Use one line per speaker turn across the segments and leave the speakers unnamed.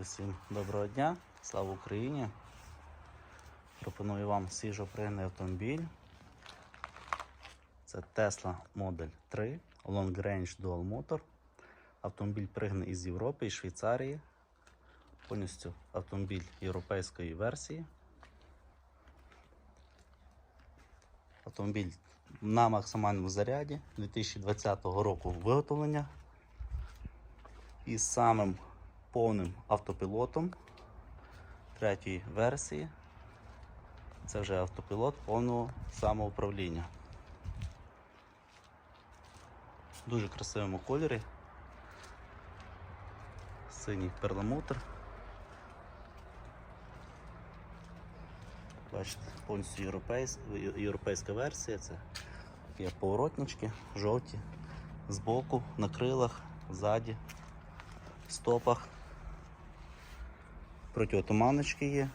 Всім доброго дня, слава Україні! Пропоную вам свіжопригнаний автомобіль. Це Tesla Model 3 Long Range Dual Motor. Автомобіль пригнаний із Європи і Швейцарії. Повністю автомобіль європейської версії. Автомобіль на максимальному заряді 2020 року виготовлення із самим повним автопілотом третьої версії. Це вже автопілот повного самоуправління. Дуже красивому кольорі. Синій перламутр. Бачите, повністю європейська, європейська версія. Це є поворотнички, жовті, збоку, на крилах, ззаді стопах. Протиотуманочки є.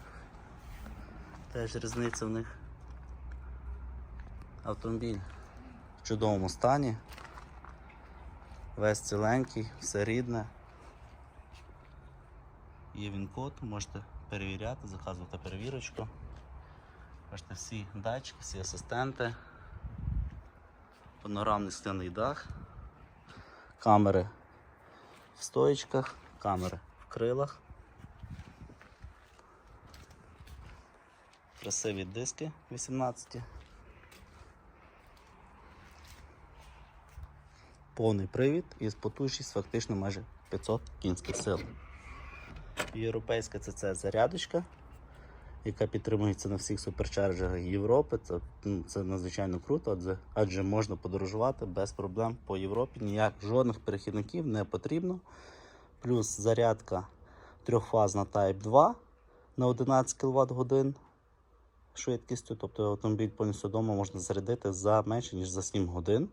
Теж різниця в них. Автомобіль в чудовому стані. Весь ціленький, все рідне. Є він код, можете перевіряти, заказувати перевірочку. Бачите, всі датчики, всі асистенти, панорамний скляний дах, камери в стоїчках, камери в крилах. Красиві диски 18. Повний привід і потужність фактично майже 500 кінських сил. Європейська це, це зарядочка, яка підтримується на всіх суперчарджерах Європи. Це, ну, це надзвичайно круто, адже, адже можна подорожувати без проблем по Європі. Ніяк жодних перехідників не потрібно. Плюс зарядка трьохфазна Type 2 на 11 кВт годин швидкістю. Тобто автомобіль повністю вдома можна зарядити за менше, ніж за 7 годин.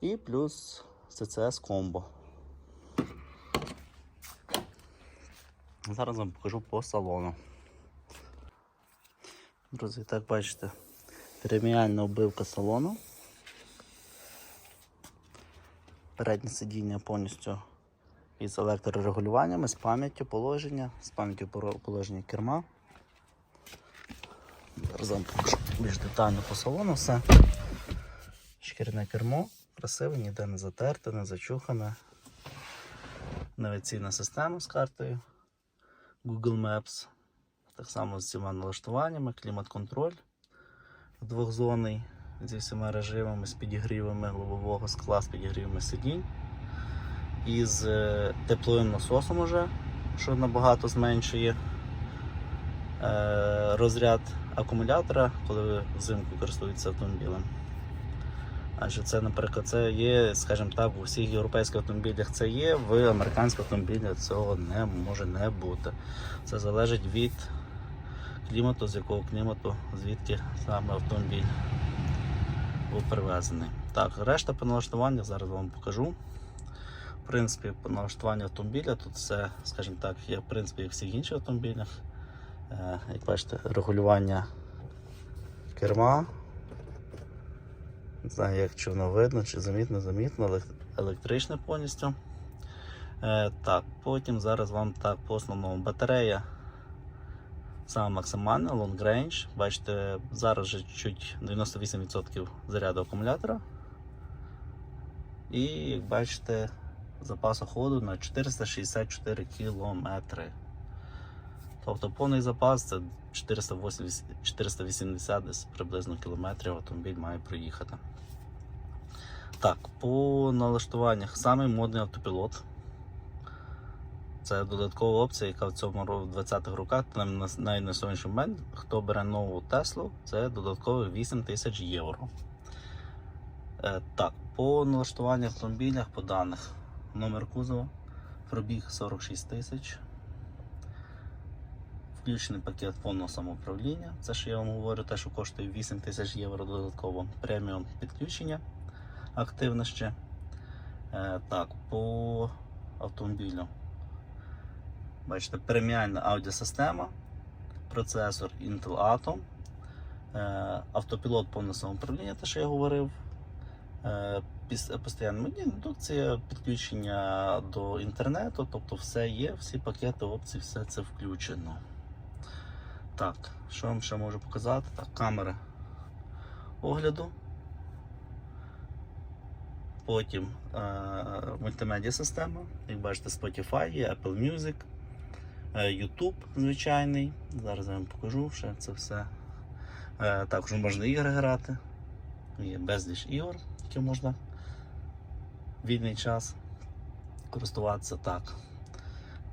І плюс CCS комбо. Зараз вам покажу по салону. Друзі, так бачите, преміальна оббивка салону. Переднє сидіння повністю із електрорегулюваннями, з пам'яттю положення, з пам'яттю положення керма. Зараз більш детально по салону все. Шкіряне кермо, красиве, ніде не затерте, не зачухане. Навігаційна система з картою Google Maps. Так само з цими налаштуваннями, клімат-контроль двохзонний зі всіма режимами, з підігрівами лобового скла, з підігрівами сидінь. І з е, тепловим насосом уже, що набагато зменшує е, розряд акумулятора, коли ви взимку користуєтеся автомобілем. Адже це, наприклад, це є, скажімо так, у всіх європейських автомобілях це є, в американських автомобілях цього не може не бути. Це залежить від клімату, з якого клімату, звідки саме автомобіль був привезений. Так, решта по налаштуваннях зараз вам покажу. В принципі, по налаштуванню автомобіля тут все, скажімо так, є в принципі в всіх інших автомобілях. Е, Як бачите, регулювання керма. Не знаю, як чи воно видно, чи замітно, замітно, електричне повністю. Е, так, потім зараз вам так по основному батарея саме максимальна, long range. Бачите, зараз вже чуть 98% заряду акумулятора. І як бачите, запас ходу на 464 кілометри. Тобто повний запас це 480, 480 десь приблизно кілометрів автомобіль має проїхати. Так, по налаштуваннях самий модний автопілот. Це додаткова опція, яка в цьому в 20-х роках, на, на сьогоднішній момент, хто бере нову Теслу, це додаткових 8 тисяч євро. Е, так, по налаштуванню автомобілях, по даних, номер кузова, пробіг 46 тисяч. Включений пакет повного самоуправління. Це що я вам говорю, те, що коштує 8 тисяч євро додатково. Преміум підключення активне ще. Е, так, по автомобілю. Бачите, преміальна аудіосистема, процесор Intel Atom, е, автопілот повне самоуправління, те, що я говорив. Е, постійна індукція, підключення до інтернету, тобто все є, всі пакети опцій, все це включено. Так, що вам ще можу показати? Так, камера огляду. Потім е- мультимедіа система. Як бачите, Spotify Apple Music, е, YouTube звичайний. Зараз я вам покажу ще це все. Е, також можна ігри грати. Є безліч ігор, які можна вільний час користуватися так.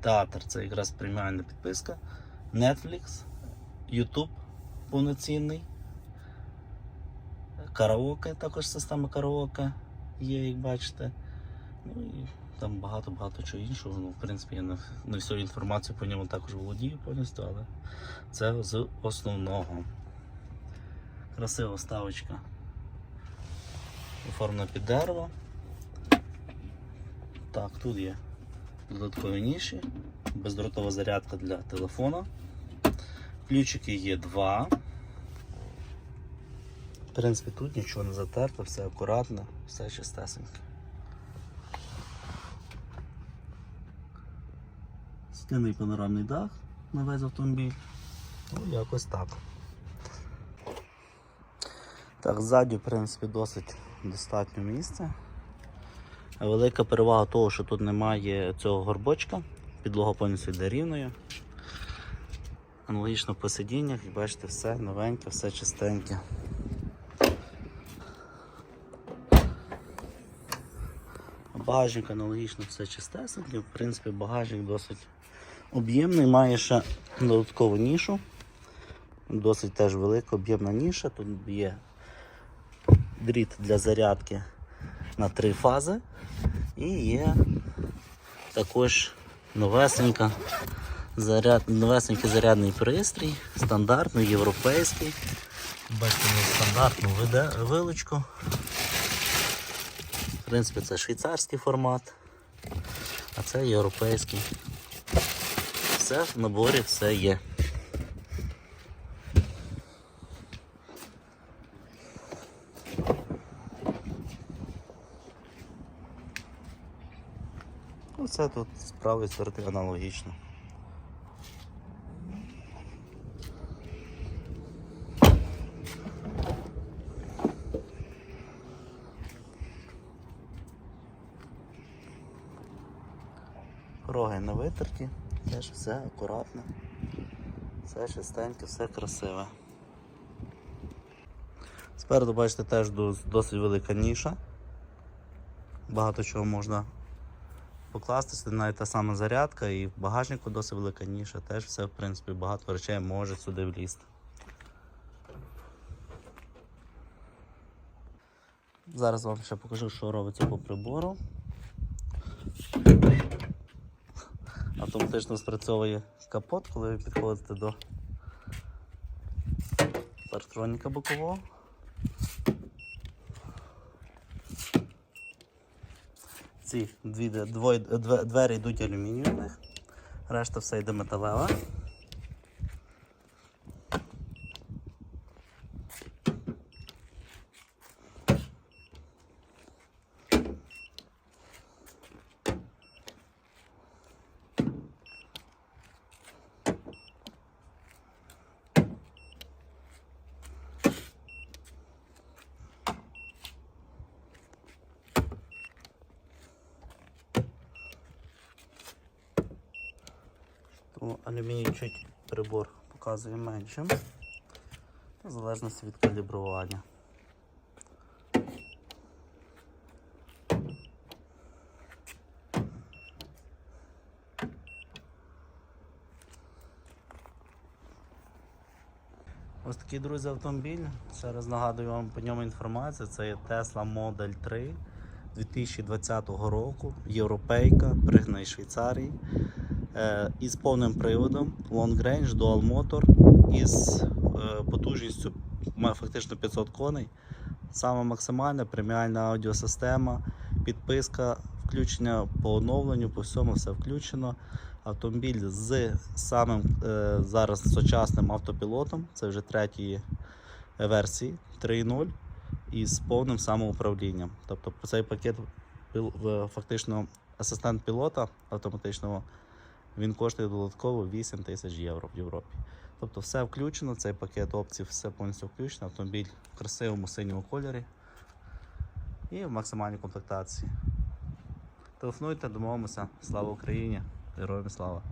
Театр це якраз преміальна підписка. Netflix, YouTube повноцінний. Караоке, також система караоке є, як бачите. Ну і там багато-багато чого іншого. Ну, в принципі, я не, не всю інформацію по ньому також володію повністю, але це з основного. Красива ставочка. Оформлена під дерево. Так, тут є додаткові ніші, бездротова зарядка для телефона. Ключики є два. В принципі, тут нічого не затерто, все акуратно, все чистесеньке. Скляний панорамний дах на весь автомобіль. Ну, якось так. Так, ззаді, в принципі, досить достатньо місця. Велика перевага того, що тут немає цього горбочка, підлога повністю йде рівною. Аналогічно по сидіннях, бачите, все новеньке, все чистеньке. Багажник аналогічно все чистесеньке. В принципі, багажник досить об'ємний, має ще додаткову нішу. Досить теж велика об'ємна ніша. Тут є дріт для зарядки на три фази. І є також новесенька заряд, новесенький зарядний пристрій, стандартний, європейський. Бачите, стандартну вилочку. В принципі, це швейцарський формат, а це європейський. Все в наборі все є. Оце тут з правої сторони аналогічно. Роги не витерті, теж все акуратно, все чистеньке, все красиве. Спереду, бачите, теж досить велика ніша. Багато чого можна покласти, сюди навіть та сама зарядка і в багажнику досить велика ніша, теж все, в принципі, багато речей може сюди влізти. Зараз вам ще покажу, що робиться по прибору. Автоматично спрацьовує капот, коли ви підходите до парктроніка бокового. Ці дві, двері йдуть алюмінієвих, решта все йде металева. Тому алюміній чуть прибор показує меншим. В залежності від калібрування. Ось такий, друзі, автомобіль. Ще раз нагадую вам по ньому інформацію. Це є Tesla Model 3 2020 року, європейка, пригнана із Швейцарії. Е, із повним приводом Long Range Dual Motor із е, потужністю фактично 500 коней. Саме максимальна преміальна аудіосистема, підписка, включення по оновленню, по всьому все включено. Автомобіль з самим е, зараз сучасним автопілотом, це вже третьої версії 3.0. і з повним самоуправлінням. Тобто цей пакет фактично асистент пілота автоматичного він коштує додатково 8 тисяч євро в Європі. Тобто все включено, цей пакет опцій, все повністю включено. Автомобіль в красивому синьому кольорі і в максимальній комплектації. Телефонуйте, домовимося. Слава Україні! Героям слава!